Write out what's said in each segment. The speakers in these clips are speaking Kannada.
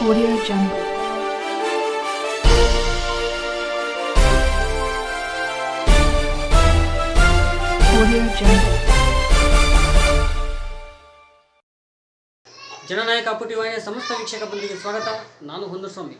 Audio Jungle. Audio Jungle. ಜನನಾಯಕ ಪುಟಿ ವಾಹಿನಿಯ ಸಮಸ್ತ ವೀಕ್ಷಕ ಬಂದಿಗೆ ಸ್ವಾಗತ ನಾನು ಹೊಂದಸ್ವಾಮಿ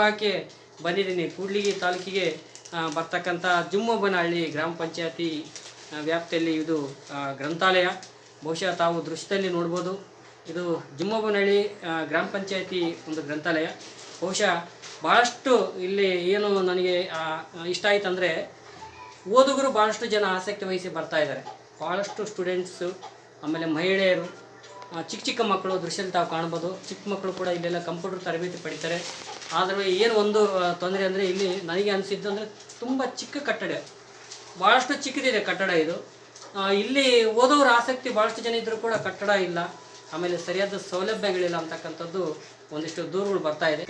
ಭಾಗಕ್ಕೆ ಬಂದಿದ್ದೀನಿ. ಕೂಡ್ಲಿಗಿ ತಾಲೂಕಿಗೆ ಬರ್ತಕ್ಕಂಥ ಜುಮ್ಮಬ್ಬನಹಳ್ಳಿ ಗ್ರಾಮ ಪಂಚಾಯತಿ ವ್ಯಾಪ್ತಿಯಲ್ಲಿ ಇದು ಗ್ರಂಥಾಲಯ. ಬಹುಶಃ ತಾವು ದೃಶ್ಯದಲ್ಲಿ ನೋಡ್ಬೋದು. ಇದು ಜುಮ್ಮಬ್ಬನಹಳ್ಳಿ ಗ್ರಾಮ ಪಂಚಾಯತಿ ಒಂದು ಗ್ರಂಥಾಲಯ. ಬಹುಶಃ ಭಾಳಷ್ಟು ಇಲ್ಲಿ ಏನು ನನಗೆ ಇಷ್ಟ ಆಯ್ತು ಅಂದರೆ ಓದುಗರು ಭಾಳಷ್ಟು ಜನ ಆಸಕ್ತಿ ವಹಿಸಿ ಬರ್ತಾ ಇದ್ದಾರೆ. ಭಾಳಷ್ಟು ಸ್ಟೂಡೆಂಟ್ಸು, ಆಮೇಲೆ ಮಹಿಳೆಯರು ಚಿಕ್ಕ ಚಿಕ್ಕ ಮಕ್ಕಳು ದೃಶ್ಯದಲ್ಲಿ ತಾವು ಕಾಣ್ಬೋದು. ಚಿಕ್ಕ ಮಕ್ಕಳು ಕೂಡ ಇಲ್ಲೆಲ್ಲ ಕಂಪ್ಯೂಟರ್ ತರಬೇತಿ ಪಡಿತಾರೆ. ಆದರೆ ಏನು ಒಂದು ತೊಂದರೆ ಅಂದರೆ ಇಲ್ಲಿ ನನಗೆ ಅನಿಸಿದ್ದು ಅಂದರೆ ತುಂಬ ಚಿಕ್ಕ ಕಟ್ಟಡ. ಭಾಳಷ್ಟು ಚಿಕ್ಕದಿದೆ ಕಟ್ಟಡ ಇದು. ಇಲ್ಲಿ ಓದೋರ ಆಸಕ್ತಿ ಭಾಳಷ್ಟು ಜನ ಇದ್ದರೂ ಕೂಡ ಕಟ್ಟಡ ಇಲ್ಲ. ಆಮೇಲೆ ಸರಿಯಾದ ಸೌಲಭ್ಯಗಳಿಲ್ಲ ಅಂತಕ್ಕಂಥದ್ದು ಒಂದಿಷ್ಟು ದೂರುಗಳು ಬರ್ತಾ ಇದೆ.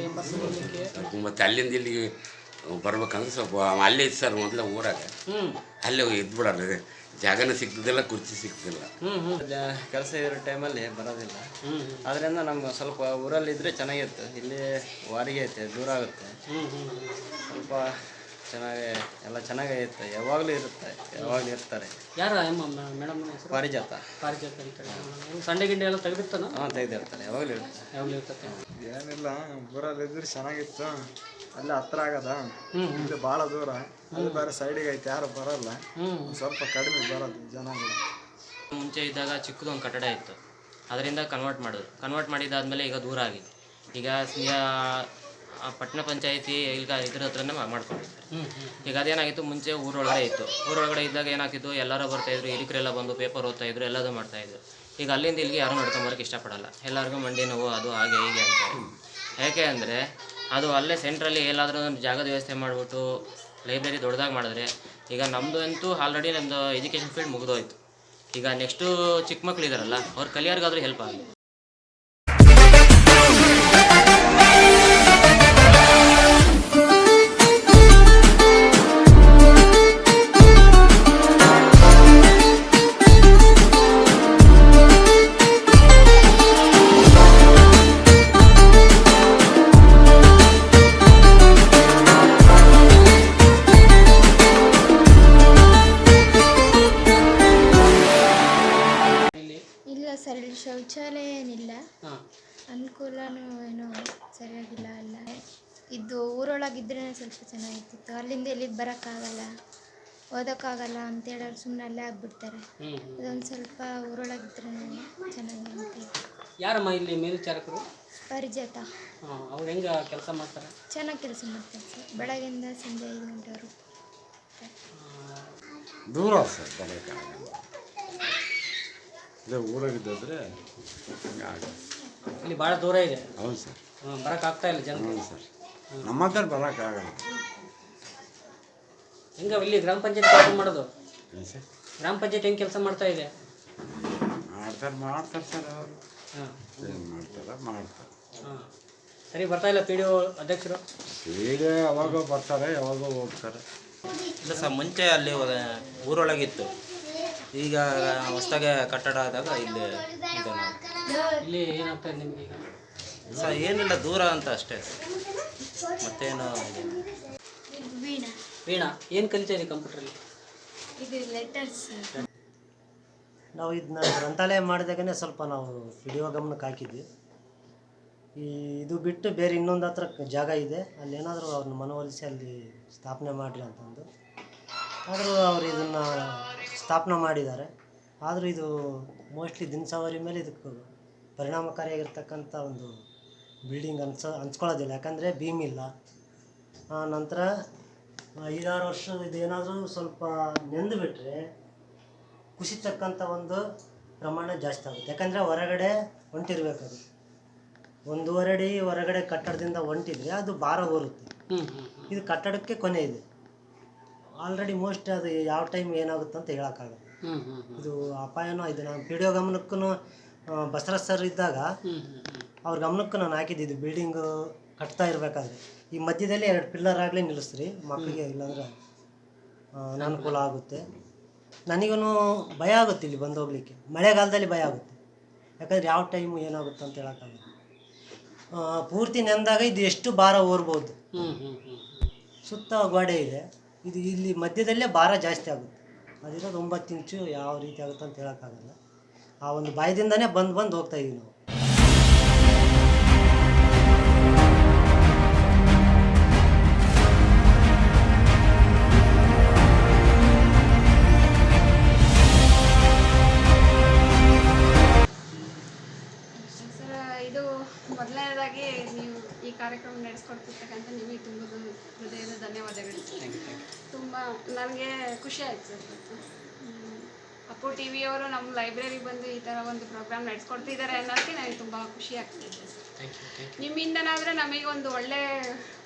ಮತ್ತೆ ಅಲ್ಲಿಂದ ಇಲ್ಲಿಗೆ ಬರ್ಬೇಕಂದ್ರೆ ಸ್ವಲ್ಪ ಅಲ್ಲೇ ಇತ್ತು ಸರ್ ಮೊದಲ ಊರಾಗ. ಹ್ಞೂ ಅಲ್ಲೇ ಇದ್ಬಿಡಲ್ಲ ಜಾಗನೂ ಸಿಗ್ತದಿಲ್ಲ ಕುರ್ಚಿ ಸಿಗ್ತಿಲ್ಲ. ಕೆಲಸ ಇರೋ ಟೈಮಲ್ಲಿ ಬರೋದಿಲ್ಲ. ಅದರಿಂದ ನಮ್ಗೆ ಸ್ವಲ್ಪ ಊರಲ್ಲಿ ಊರಲ್ಲಿದ್ದರೆ ಚೆನ್ನಾಗಿರುತ್ತೆ. ಇಲ್ಲಿ ವಾರಿಗೆ ಐತೆ ದೂರ ಆಗುತ್ತೆ. ಸ್ವಲ್ಪ ಚೆನ್ನಾಗಿ ಎಲ್ಲ ಚೆನ್ನಾಗೈತೆ ಯಾವಾಗಲೂ ಇರುತ್ತೆ ಯಾವಾಗಲೂ ಇರ್ತಾರೆ. ಯಾರ ಮೇಡಮ್ ಹೆಸರು? ಪಾರಿಜಾತ. ಪಾರಿಜಾತ ಅಂತ ಸಂಡೆ ಗಿಂಡೆ ಎಲ್ಲ ತೆಗೆದಿರ್ತಾನ? ಹಾಂ ತೆಗೆದಿರ್ತಾರೆ ಯಾವಾಗಲೂ ಇರುತ್ತೆ ಯಾವಾಗಲೂ ಇರ್ತೈತೆ ಏನಿಲ್ಲ ಊರಲ್ಲಿ ಇದ್ರೆ ಚೆನ್ನಾಗಿತ್ತು. ಅಲ್ಲೇ ಹತ್ರ ಆಗದ. ಹ್ಞೂ ಇಲ್ಲಿ ಭಾಳ ದೂರ. ಅಲ್ಲಿ ಬೇರೆ ಸೈಡಿಗೆ ಐತೆ ಯಾರು ಬರಲ್ಲ. ಹ್ಞೂ ಸ್ವಲ್ಪ ಕಡಿಮೆ ಬರೋದು ಜನಗಳು ಮುಂಚೆ ಇದ್ದಾಗ ಚಿಕ್ಕದೊಂದು ಕಟ್ಟಡ ಇತ್ತು. ಅದರಿಂದ ಕನ್ವರ್ಟ್ ಮಾಡಿದ್ರು. ಕನ್ವರ್ಟ್ ಮಾಡಿದ್ದಾದಮೇಲೆ ಈಗ ದೂರ ಆಗಿದೆ. ಈಗ ಆ ಪಟ್ಟಣ ಪಂಚಾಯತಿ ಈಗ ಇದ್ರ ಹತ್ರನೇ ಮಾಡ್ಕೊಂಡಿದ್ದಾರೆ ಈಗ ಅದೇನಾಗಿತ್ತು ಮುಂಚೆ ಊರೊಳಗಡೆ ಇತ್ತು. ಊರೊಳಗಡೆ ಇದ್ದಾಗ ಏನಾಗ್ತಿತ್ತು ಎಲ್ಲರೂ ಬರ್ತಾಯಿದ್ರು ಹಿರಿಕರೆಲ್ಲ ಬಂದು ಪೇಪರ್ ಓದ್ತಾಯಿದ್ರು ಎಲ್ಲದೂ ಮಾಡ್ತಾಯಿದ್ರು ಈಗ ಅಲ್ಲಿಂದ ಇಲ್ಲಿಗೆ ಯಾರೂ ನಡ್ಕೊಂಬರಕ್ಕೆ ಇಷ್ಟಪಡಲ್ಲ. ಎಲ್ಲರಿಗೂ ಮಂಡಿ ನೋವು ಅದು ಹಾಗೆ ಹೀಗೆ ಅಂತ. ಯಾಕೆ ಅಂದರೆ ಅದು ಅಲ್ಲೇ ಸೆಂಟ್ರಲ್ಲಿ ಎಲ್ಲಾದರೂ ಒಂದು ಜಾಗದ ವ್ಯವಸ್ಥೆ ಮಾಡಿಬಿಟ್ಟು ಲೈಬ್ರರಿ ದೊಡ್ಡದಾಗಿ ಮಾಡಿದ್ರೆ ಈಗ ನಮ್ಮದು ಅಂತೂ ಆಲ್ರೆಡಿ ನಮ್ಮದು ಎಜುಕೇಷನ್ ಫೀಲ್ಡ್ ಮುಗಿದೋಯ್ತು. ಈಗ ನೆಕ್ಸ್ಟು ಚಿಕ್ಕ ಮಕ್ಳು ಇದಾರಲ್ಲ ಅವ್ರು ಕಲಿಯೋರ್ಗಾದ್ರೂ ಹೆಲ್ಪ್ ಆಗಲಿ. ಅನುಕೂಲನೂ ಏನೋ ಸರಿಯಾಗಿಲ್ಲ ಅಲ್ಲ. ಇದು ಊರೊಳಗಿದ್ರೇ ಸ್ವಲ್ಪ ಚೆನ್ನಾಗಿರ್ತಿತ್ತು. ಅಲ್ಲಿಂದ ಇಲ್ಲಿಗೆ ಬರೋಕ್ಕಾಗಲ್ಲ ಓದೋಕ್ಕಾಗಲ್ಲ ಅಂತೇಳಿ ಅವ್ರು ಸುಮ್ಮನೆ ಅಲ್ಲೇ ಆಗ್ಬಿಡ್ತಾರೆ. ಅದೊಂದು ಸ್ವಲ್ಪ ಊರೊಳಗಿದ್ರೇ ಚೆನ್ನಾಗಿರುತ್ತೆ ಯಾರಮ್ಮ ಇಲ್ಲಿ ಮೇಲ್ವಿಚಾರಕರು? ಪರಿಜಾತ ಹಾಂ ಅವ್ರು ಹೆಂಗೆ ಕೆಲಸ ಮಾಡ್ತಾರೆ? ಚೆನ್ನಾಗಿ ಕೆಲಸ ಮಾಡ್ತಾರೆ ಸರ್. ಬೆಳಗ್ಗಿಂದ ಸಂಜೆ ಐದು ಗಂಟೆವರೆಗೂ. ದೂರ ಸರ್ ಬರೋಕ್ಕಾಗಲ್ಲ ಇದೇ ಊರಾಗಿದ್ದಾದ್ರೆ ಇಲ್ಲಿ ಭಾಳ ದೂರ ಇದೆ. ಹೌದು ಸರ್. ಬರೋಕ್ಕಾಗ್ತಾ ಇಲ್ಲ ಜನ. ಹೌದು ಸರ್. ನಮ್ಮ ಹತ್ರ ಬರೋಕ್ಕಾಗಲ್ಲ ಹಿಂಗೆ ಇಲ್ಲಿ ಗ್ರಾಮ ಪಂಚಾಯತ್ ಕೆಲಸ ಮಾಡೋದು? ಏನು ಸರ್? ಗ್ರಾಮ ಪಂಚಾಯತ್ ಹೆಂಗೆ ಕೆಲಸ ಮಾಡ್ತಾ ಇದೆ? ಮಾಡ್ತಾರೆ ಮಾಡ್ತಾರೆ ಸರ್ ಅವರು. ಹಾಂ. ಏನು ಮಾಡ್ತಾರೆ ಮಾಡ್ತಾರೆ. ಹಾಂ. ಸರಿ ಬರ್ತಾ ಇಲ್ಲ ಪಿ ಡಿ ಒ ಅಧ್ಯಕ್ಷರು? ಈಗ ಯಾವಾಗ ಬರ್ತಾರೆ ಯಾವಾಗ ಹೋಗ್ತಾರೆ. ಇಲ್ಲ ಸರ್ ಮುಂಚೆ ಅಲ್ಲಿ ಊರೊಳಗಿತ್ತು. ಈಗ ಹೊಸ್ದಾಗೆ ಕಟ್ಟಡ ಆದಾಗ ಇಲ್ಲಿ ಇದೆ ನಾವು ಇಲ್ಲಿ ಏನಾಗ್ತಾ ಇದೆ ನಿಮಗೆ ಸರ್ ಏನಿಲ್ಲ ದೂರ ಅಂತ ಅಷ್ಟೇ. ಮತ್ತೇನು. ವೀಣಾ. ವೀಣಾ ಏನು ಕಲಿತಾ ಇದೆ ಕಂಪ್ಯೂಟ್ರಲ್ಲಿ ಇದು ಲೆಟರ್ಸ್ ನಾವು ಇದನ್ನ ಗ್ರಂಥಾಲಯ ಮಾಡಿದಾಗನೇ ಸ್ವಲ್ಪ ನಾವು ವಿಡಿಯೋ ಗಮನಕ್ಕೆ ಹಾಕಿದ್ವಿ. ಈ ಇದು ಬಿಟ್ಟು ಬೇರೆ ಇನ್ನೊಂದು ಹತ್ರ ಜಾಗ ಇದೆ. ಅಲ್ಲಿ ಏನಾದರೂ ಅವ್ರನ್ನ ಮನವೊಲಿಸಿ ಅಲ್ಲಿ ಸ್ಥಾಪನೆ ಮಾಡಿರಿ ಅಂತಂದು. ಆದರೂ ಅವರು ಇದನ್ನು ಸ್ಥಾಪನೆ ಮಾಡಿದ್ದಾರೆ. ಆದರೂ ಇದು ಮೋಸ್ಟ್ಲಿ ದಿನಸವಾರಿ ಮೇಲೆ ಇದಕ್ಕೆ ಪರಿಣಾಮಕಾರಿಯಾಗಿರ್ತಕ್ಕಂಥ ಒಂದು ಬಿಲ್ಡಿಂಗ್ ಅನ್ಸ ಅನ್ಸ್ಕೊಳ್ಳೋದಿಲ್ಲ. ಯಾಕಂದರೆ ಬೀಮ್ ಇಲ್ಲ. ಆ ನಂತರ ಐದಾರು ವರ್ಷದ ಇದೇನಾದರೂ ಸ್ವಲ್ಪ ನೆಂದು ಬಿಟ್ಟರೆ ಕುಸಿತಕ್ಕಂಥ ಒಂದು ಪ್ರಮಾಣ ಜಾಸ್ತಿ ಆಗುತ್ತೆ. ಯಾಕಂದರೆ ಹೊರಗಡೆ ಹೊಂಟಿರ್ಬೇಕು ಅದು ಒಂದೂವರೆ ಅಡಿ ಹೊರಗಡೆ ಕಟ್ಟಡದಿಂದ ಹೊಂಟಿದ್ರೆ ಅದು ಭಾರ ಹೋರುತ್ತೆ. ಇದು ಕಟ್ಟಡಕ್ಕೆ ಕೊನೆ ಇದೆ. ಆಲ್ರೆಡಿ ಮೋಸ್ಟ್ ಅದು ಯಾವ ಟೈಮ್ ಏನಾಗುತ್ತೆ ಅಂತ ಹೇಳೋಕ್ಕಾಗಲ್ಲ ಇದು ಅಪಾಯನೂ ಇದೆ. ನಾನು ಪಿ ಡಿ ಗಮನಕ್ಕೂ ಬಸವರಾಜ್ ಸರ್ ಇದ್ದಾಗ ಅವ್ರ ಗಮನಕ್ಕೆ ನಾನು ಹಾಕಿದ್ದಿದ್ದು ಬಿಲ್ಡಿಂಗ್ ಕಟ್ತಾ ಇರಬೇಕಾದ್ರೆ. ಈ ಮಧ್ಯದಲ್ಲಿ ಎರಡು ಪಿಲ್ಲರ್ ಆಗಲಿ ನಿಲ್ಲಿಸ್ರಿ ಮಕ್ಕಳಿಗೆ ಇಲ್ಲಾಂದ್ರೆ ಅನುಕೂಲ ಅನಾನುಕೂಲ ಆಗುತ್ತೆ. ನನಗೂ ಭಯ ಆಗುತ್ತೆ ಇಲ್ಲಿ ಬಂದು ಹೋಗ್ಲಿಕ್ಕೆ ಮಳೆಗಾಲದಲ್ಲಿ ಭಯ ಆಗುತ್ತೆ. ಯಾಕಂದ್ರೆ ಯಾವ ಟೈಮು ಏನಾಗುತ್ತೆ ಅಂತ ಹೇಳೋಕ್ಕಾಗಲ್ಲ. ಪೂರ್ತಿ ನೆಂದಾಗ ಇದು ಎಷ್ಟು ಭಾರ ಓರ್ಬೋದು. ಸುತ್ತ ಗೋಡೆ ಇದೆ. ಇದು ಇಲ್ಲಿ ಮಧ್ಯದಲ್ಲೇ ಭಾರ ಜಾಸ್ತಿ ಆಗುತ್ತೆ. ಅದರಿಂದ ಒಂಬತ್ತು ಇಂಚು ಯಾವ ರೀತಿ ಆಗುತ್ತೆ ಅಂತ ಹೇಳೋಕ್ಕಾಗಲ್ಲ. ಆ ಒಂದು ಬಾಯದಿಂದನೇ ಬಂದು ಬಂದು ಹೋಗ್ತಾ ಇದ್ದೀವಿ ನಾವು. ಸರ್ ಇದು ಮೊದಲನೇದಾಗಿ ನೀವು ಈ ಕಾರ್ಯಕ್ರಮ ನಡೆಸ್ಕೊಡ್ತಿರ್ತಕ್ಕಂಥ ನಿಮಗೆ ತುಂಬ ಹೃದಯದ ಧನ್ಯವಾದಗಳು. ತುಂಬ ನನಗೆ ಖುಷಿ ಆಯ್ತು ಸರ್. ಇವತ್ತು. ಅಪ್ಪು ಟಿ ವಿಯವರು ನಮ್ಮ ಲೈಬ್ರರಿ ಬಂದು ಈ ಥರ ಒಂದು ಪ್ರೋಗ್ರಾಮ್ ನಡೆಸ್ಕೊಡ್ತಿದ್ದಾರೆ ಅನ್ನೋದಕ್ಕೆ ನನಗೆ ತುಂಬ ಖುಷಿ ಆಗ್ತಿದೆ. ಸರ್ ನಿಮ್ಮಿಂದನಾದರೆ ನಮಗೆ ಒಂದು ಒಳ್ಳೆ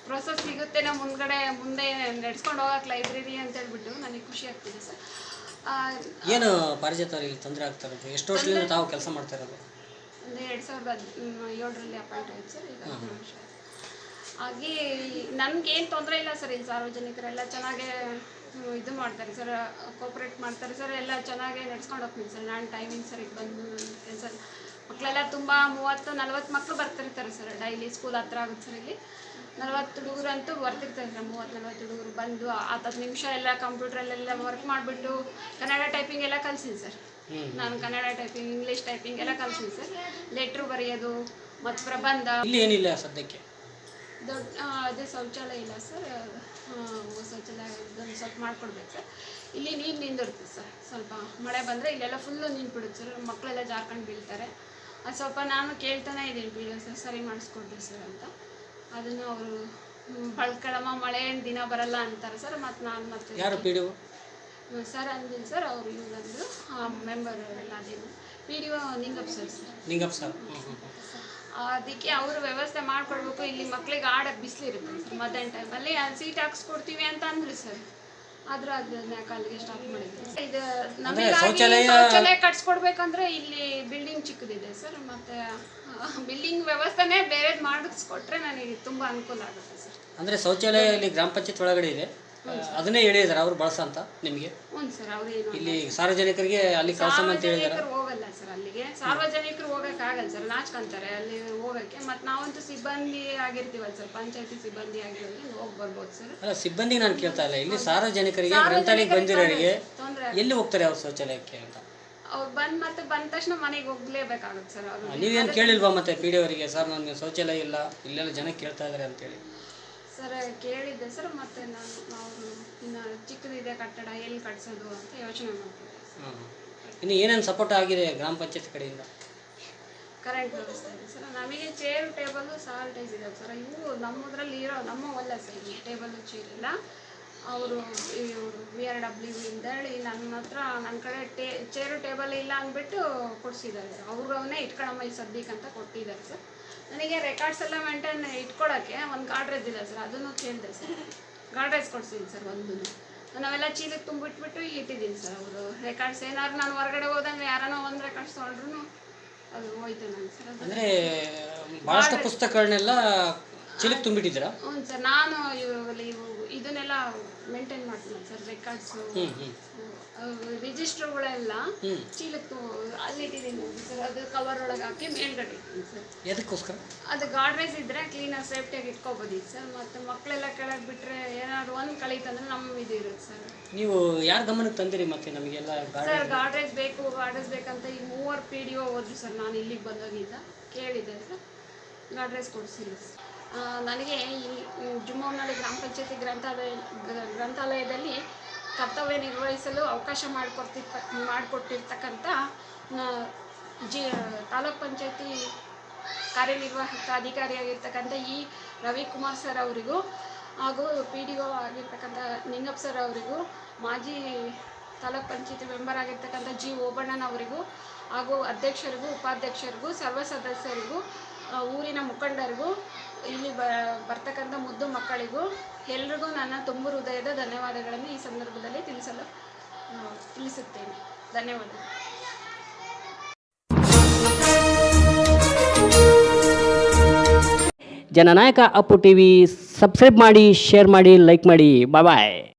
ಪ್ರೋಸೆಸ್ ಸಿಗುತ್ತೆ ನಮ್ಮ ಮುಂದ್ಗಡೆ ಮುಂದೆ ನಡೆಸ್ಕೊಂಡು ಹೋಗಕ್ಕೆ ಲೈಬ್ರರಿ ಅಂತ ಹೇಳ್ಬಿಟ್ಟು ನನಗೆ ಖುಷಿ ಆಗ್ತಿದೆ ಸರ್. ಏನು ಪಾರಿಜಾತ ತೊಂದರೆ ಆಗ್ತಾ ಇರೋದು ಎಷ್ಟು ವರ್ಷದಿಂದ ತಾವು ಕೆಲಸ ಮಾಡ್ತಾ ಇರೋದು? ಒಂದು ಎರಡು ಸಾವಿರದ ಏಳರಲ್ಲಿ ಅಪಾಯಿಂಟ್ ಆಯ್ತು ಸರ್ ಈಗ. ಹಾಗೆ ನನಗೇನು ತೊಂದರೆ ಇಲ್ಲ ಸರ್ ಇಲ್ಲಿ ಸಾರ್ವಜನಿಕರೆಲ್ಲ ಚೆನ್ನಾಗೇ ಇದು ಮಾಡ್ತಾರೆ ಸರ್ ಕೋಪ್ರೇಟ್ ಮಾಡ್ತಾರೆ ಸರ್ ಎಲ್ಲ ಚೆನ್ನಾಗೇ ನಡ್ಸ್ಕೊಂಡು ಹೋಗ್ತೀನಿ ಸರ್. ನಾನು ಟೈಮಿಂಗ್ ಸರ್ ಸರಿಗೆ ಬಂದು ನನ್ನ ಕೆಲಸ ಮಕ್ಕಳೆಲ್ಲ ತುಂಬ ಮೂವತ್ತು ನಲ್ವತ್ತು ಮಕ್ಕಳು ಬರ್ತಿರ್ತಾರೆ ಸರ್ ಡೈಲಿ ಸ್ಕೂಲ್ ಹತ್ರ ಆಗುತ್ತೆ ಸರ್ ಇಲ್ಲಿ. ನಲ್ವತ್ತು ಹುಡುಗರು ಅಂತೂ ಬರ್ತಿರ್ತಾರೆ ಸರ್ ಮೂವತ್ತು ನಲ್ವತ್ತು ಹುಡುಗರು ಬಂದು ಹತ್ತತ್ತು ನಿಮಿಷ ಎಲ್ಲ ಕಂಪ್ಯೂಟ್ರಲ್ಲೆಲ್ಲ ವರ್ಕ್ ಮಾಡಿಬಿಟ್ಟು ಕನ್ನಡ ಟೈಪಿಂಗ್ ಎಲ್ಲ ಕಲಿಸಿನಿ ಸರ್. ನಾನು ಕನ್ನಡ ಟೈಪಿಂಗ್ ಇಂಗ್ಲೀಷ್ ಟೈಪಿಂಗ್ ಎಲ್ಲ ಕಲ್ಸಿನಿ ಸರ್. ಲೆಟ್ರು ಬರೆಯೋದು ಮತ್ತು ಪ್ರಬಂಧ. ಇಲ್ಲಿ ಏನಿಲ್ಲ ಸದ್ಯಕ್ಕೆ? ದೊಡ್ಡ ಅದೇ ಶೌಚಾಲಯ ಇಲ್ಲ ಸರ್. ಆ, ಶೌಚಾಲಯ ಇದೊಂದು ಸ್ವಲ್ಪ ಮಾಡ್ಕೊಡ್ಬೇಕು ಸರ್. ಇಲ್ಲಿ ನೀರು ನಿಂದಿರುತ್ತೆ ಸರ್. ಸ್ವಲ್ಪ ಮಳೆ ಬಂದರೆ ಇಲ್ಲೆಲ್ಲ ಫುಲ್ಲು ನಿಂತ್ಬಿಡುತ್ತೆ ಸರ್. ಮಕ್ಕಳೆಲ್ಲ ಜಾರ್ಕೊಂಡು ಬೀಳ್ತಾರೆ. ಅದು ಸ್ವಲ್ಪ ನಾನು ಕೇಳ್ತಾನೆ ಇದ್ದೀನಿ ಪಿ ಸರ್. ಸರಿ ಮಾಡಿಸ್ಕೊಡ್ರಿ ಸರ್ ಅಂತ. ಅದನ್ನು ಅವರು ಬಳ್ಕಳಮ್ಮ ಮಳೆ ದಿನ ಬರಲ್ಲ ಅಂತಾರೆ ಸರ್. ಮತ್ತು ನಾನು ಮತ್ತೆ ಯಾರು ಸರ್ ಅಂದಿಲ್ಲ ಸರ್. ಅವರು ಇವ್ರು ಮೆಂಬರ್ ಎಲ್ಲ ಅದೇನು. P D O Ningappa sir. Sir Ningappa sir ಅದಕ್ಕೆ ಅವರು ವ್ಯವಸ್ಥೆ ಮಾಡ್ಕೊಡ್ಬೇಕು ಇಲ್ಲಿ ಮಕ್ಳಿಗೆ ಆಡಕ್ಕೆ ಬಿಸಿಲಿರುತ್ತೆ ಸರ್ ಮಧ್ಯಾಹ್ನ ಟೈಮಲ್ಲಿ ಅಲ್ಲಿ ಸೀಟ್ ಹಾಕ್ಸ್ಕೊಡ್ತೀವಿ ಅಂತ ಅಂದ್ರಿ ಸರ್. ಆದ್ರೂ ಅದನ್ನ ಕಾಲಿಗೆ ಸ್ಟಾಪ್ ಮಾಡಿದ್ವಿ ಇದು ನಮಗೆ ಶೌಚಾಲಯ- ಕಟ್ಸ್ಕೊಡ್ಬೇಕಂದ್ರೆ ಇಲ್ಲಿ ಬಿಲ್ಡಿಂಗ್ ಚಿಕ್ಕದಿದೆ ಸರ್. ಮತ್ತೆ ಬಿಲ್ಡಿಂಗ್ ವ್ಯವಸ್ಥೆನೇ ಬೇರೆದು ಮಾಡಿಸ್ಕೊಟ್ರೆ ನನಗೆ ತುಂಬಾ ಅನುಕೂಲ ಆಗುತ್ತೆ ಸರ್. ಅಂದ್ರೆ ಶೌಚಾಲಯ ಇಲ್ಲಿ ಗ್ರಾಮ ಪಂಚಾಯತ್ ಒಳಗಡೆ ಇದೆ. ಅದನ್ನೇ ಹೇಳಿದಾರೆ ಅವ್ರು ನಿಮಗೆ? ಹ್ಞೂ ಸರ್ ಅವರು ಇಲ್ಲಿ ಸಾರ್ವಜನಿಕರಿಗೆ ಅಲ್ಲಿ ಕಳ್ಸಮ್ಮ ಅಂತ ಹೇಳಿದಾರೆ. ಸರ್ ಅಲ್ಲಿಗೆ. ಸಾರ್ವಜನಿಕರು ಹೋಗಕ್ಕೆ ಆಗಲ್ಲ ಸರ್ ನಾಚ್ಕೊಂತಾರೆ ಅಲ್ಲಿ ಹೋಗಕ್ಕೆ. ಮತ್ತು ನಾವಂತೂ ಸಿಬ್ಬಂದಿ ಆಗಿರ್ತೀವಲ್ಲ ಸರ್ ಪಂಚಾಯತಿ ಸಿಬ್ಬಂದಿ ಆಗಿರೋದ್ರಿಂದ ಹೋಗಿ ಬರ್ಬೋದು ಸರ್. ಅಲ್ಲ ಸಿಬ್ಬಂದಿ ನಾನು ಕೇಳ್ತಾ ಇಲ್ಲ. ಇಲ್ಲಿ ಸಾರ್ವಜನಿಕರಿಗೆ ಗ್ರಂಥಾಲಯಕ್ಕೆ ಬಂದಿರೋರಿಗೆ ಎಲ್ಲಿ ಹೋಗ್ತಾರೆ ಅವ್ರು ಶೌಚಾಲಯಕ್ಕೆ ಅಂತ? ಅವ್ರು ಬಂದು ಮತ್ತೆ ಬಂದ ತಕ್ಷಣ ಮನೆಗೆ ಹೋಗ್ಲೇಬೇಕಾಗುತ್ತೆ ಸರ್ ಅವರು. ನೀವೇನು ಕೇಳಿಲ್ವಾ ಮತ್ತೆ ಪಿ ಡಿ ಅವರಿಗೆ ಸರ್ ನನಗೆ ಶೌಚಾಲಯ ಇಲ್ಲ ಇಲ್ಲೆಲ್ಲ ಜನ ಕೇಳ್ತಾ ಇದ್ದಾರೆ ಅಂತೇಳಿ ಸರ್ ಕೇಳಿದ್ದೆ ಸರ್ ಮತ್ತೆ ನಾನು ಅವರು ಇನ್ನು ಚಿಕ್ಕದಿದೆ ಕಟ್ಟಡ ಎಲ್ಲಿ ಕಟ್ಸೋದು ಅಂತ ಯೋಚನೆ ಮಾಡ್ತಿದ್ದೆ. ಇನ್ನು ಏನೇನು ಸಪೋರ್ಟ್ ಆಗಿದೆ ಗ್ರಾಮ ಪಂಚಾಯತ್ ಕಡೆಯಿಂದ? ಕರೆಂಟ್ ವ್ಯವಸ್ಥೆ ಇದೆ ಸರ್ ನಮಗೆ ಚೇರು ಟೇಬಲು ಸ್ಯಾನಿಟೈಸ್ ಇದೆ ಸರ್ ಇವು ನಮ್ಮದ್ರಲ್ಲಿ ಇರೋ, ನಮ್ಮ ಒಲ್ಲ ಸರ್ ಈ ಟೇಬಲು ಚೇರ್ ಇಲ್ಲ ಅವರು ಇವರು ವಿ ಆರ್ ಡಬ್ಲ್ಯೂ ಇಂದ ಹೇಳಿ ನನ್ನ ಹತ್ರ ನನ್ನ ಕಡೆ ಟೇ ಚೇರು ಟೇಬಲ್ ಇಲ್ಲ ಅಂದ್ಬಿಟ್ಟು ಕೊಡಿಸಿದ್ದಾರೆ. ಅವನ್ನೇ ಇಟ್ಕೊಳಮ್ಮ ಈ ಸದ್ಯಕ್ಕೆ ಅಂತ ಕೊಟ್ಟಿದ್ದಾರೆ ಸರ್ ನನಗೆ ರೆಕಾರ್ಡ್ಸ್ ಎಲ್ಲ ಮೇಂಟೈನ್ ಇಟ್ಕೊಳ್ಳೋಕ್ಕೆ ಒಂದು ಗಾಡ್ರೇಜ್ ಇಲ್ಲ ಸರ್ ಅದನ್ನು ಕೇಳಿದೆ ಸರ್ ಗಾಡ್ರೇಜ್ ಕೊಡ್ಸಿದ್ದೀನಿ ಸರ್ ಒಂದು ನಾವೆಲ್ಲ ಚೀಲಕ್ಕೆ ತುಂಬಿಟ್ಬಿಟ್ಟು ಇಟ್ಟಿದ್ದೀನಿ ಸರ್ ಅವರು ರೆಕಾರ್ಡ್ಸ್ ಏನಾದ್ರು ನಾನು ಹೊರಗಡೆ ಹೋದಂಗೆ ಯಾರಾನೋ ಒಂದು ರೆಕಾರ್ಡ್ಸ್ ತೊಗೊಂಡ್ರು ಅದು ಹೋಯ್ತು ನಾನು ಸರ್. ಅದು ಅಂದರೆ ಭಾಳಷ್ಟು ಪುಸ್ತಕಗಳನ್ನೆಲ್ಲ ಚೀಲಕ್ಕೆ ತುಂಬಿಟ್ಟಿದ್ದೀರಾ? ಹ್ಞೂ ಸರ್ ನಾನು ಇವಾಗ ಇವು ಮೇಂಟೈನ್ ಮಾಡ್ತೀನಿ ಸರ್ ರೆಕಾರ್ಡ್ಸು ರಿಜಿಸ್ಟರ್ಗಳೆಲ್ಲ ಚೀಲಕ್ಕೆ ಅಲ್ಲಿ ಇಟ್ಟಿದ್ದೀನಿ ಸರ್. ಅದು ಕವರ್ ಒಳಗೆ ಹಾಕಿ ಮೇಲ್ಗಡೆ ಇಟ್ಟಿದ್ದೀನಿ ಸರ್. ಎದಕ್ಕೋಸ್ಕರ? ಅದು ಗಾಡ್ರೇಜ್ ಇದ್ದರೆ ಕ್ಲೀನಾಗಿ ಸೇಫ್ಟಿಯಾಗಿ ಇಟ್ಕೋಬೋದಿತ್ತು ಸರ್. ಮತ್ತು ಮಕ್ಕಳೆಲ್ಲ ಕೆಳಗೆ ಬಿಟ್ಟರೆ ಏನಾದ್ರು ಒಂದು ಕಳೀತಂದ್ರೆ ನಮ್ಮ ಇದು ಇರುತ್ತೆ ಸರ್. ನೀವು ಯಾರ ಗಮನಕ್ಕೆ ತಂದಿರಿ ಮತ್ತೆ ನಮಗೆಲ್ಲ ಸರ್ ಗಾಡ್ರೇಜ್ ಬೇಕು ಗಾಡ್ರೇಜ್ ಬೇಕಂತ ಈ ಮೂವರು ಪಿ ಡಿ ಓ ಹೋದ್ರು ಸರ್. ನಾನು ಇಲ್ಲಿಗೆ ಬಂದೋಗಿದ್ದ ಕೇಳಿದ್ದೆ ಸರ್ ಗಾಡ್ರೇಜ್ ಕೊಡಿಸಿಲ್ಲ ಸರ್. ನನಗೆ ಈ ಜುಮ್ಮನಹಳ್ಳಿ ಗ್ರಾಮ ಪಂಚಾಯತಿ ಗ್ರಂಥಾಲಯ ಗ್ರ- ಗ್ರಂಥಾಲಯದಲ್ಲಿ ಕರ್ತವ್ಯ ನಿರ್ವಹಿಸಲು ಅವಕಾಶ ಮಾಡಿಕೊಡ್ತಿರ್ತ ಮಾಡಿಕೊಟ್ಟಿರ್ತಕ್ಕಂಥ ಜಿ, ತಾಲೂಕ್ ಪಂಚಾಯತಿ ಕಾರ್ಯನಿರ್ವಾಹಕ ಅಧಿಕಾರಿಯಾಗಿರ್ತಕ್ಕಂಥ ಈ ರವಿಕುಮಾರ್ ಸರ್ ಅವರಿಗೂ ಹಾಗೂ ಪಿ ಡಿ ಒ ಆಗಿರ್ತಕ್ಕಂಥ ನಿಂಗಪ್ಪ ಸರ್ ಅವರಿಗೂ, ಮಾಜಿ ತಾಲೂಕ್ ಪಂಚಾಯತಿ ಮೆಂಬರ್ ಆಗಿರ್ತಕ್ಕಂಥ ಜಿ ಓಬಣ್ಣನವರಿಗೂ ಹಾಗೂ ಅಧ್ಯಕ್ಷರಿಗೂ, ಉಪಾಧ್ಯಕ್ಷರಿಗೂ, ಸರ್ವ ಸದಸ್ಯರಿಗೂ ಊರಿನ ಮುಖಂಡರಿಗೂ ಇಲ್ಲಿ ಬ, ಬರ್ತಕ್ಕಂಥ ಮುದ್ದು ಮಕ್ಕಳಿಗೂ ಎಲ್ರಿಗೂ ನನ್ನ ತುಂಬು ಹೃದಯದ ಧನ್ಯವಾದಗಳನ್ನು ಈ ಸಂದರ್ಭದಲ್ಲಿ ತಿಳಿಸಲು ತಿಳಿಸುತ್ತೇನೆ. ಧನ್ಯವಾದಗಳು. Jananayaka Appu T V subscribe ಮಾಡಿ ಶೇರ್ ಮಾಡಿ ಲೈಕ್ ಮಾಡಿ. ಬಾಯ್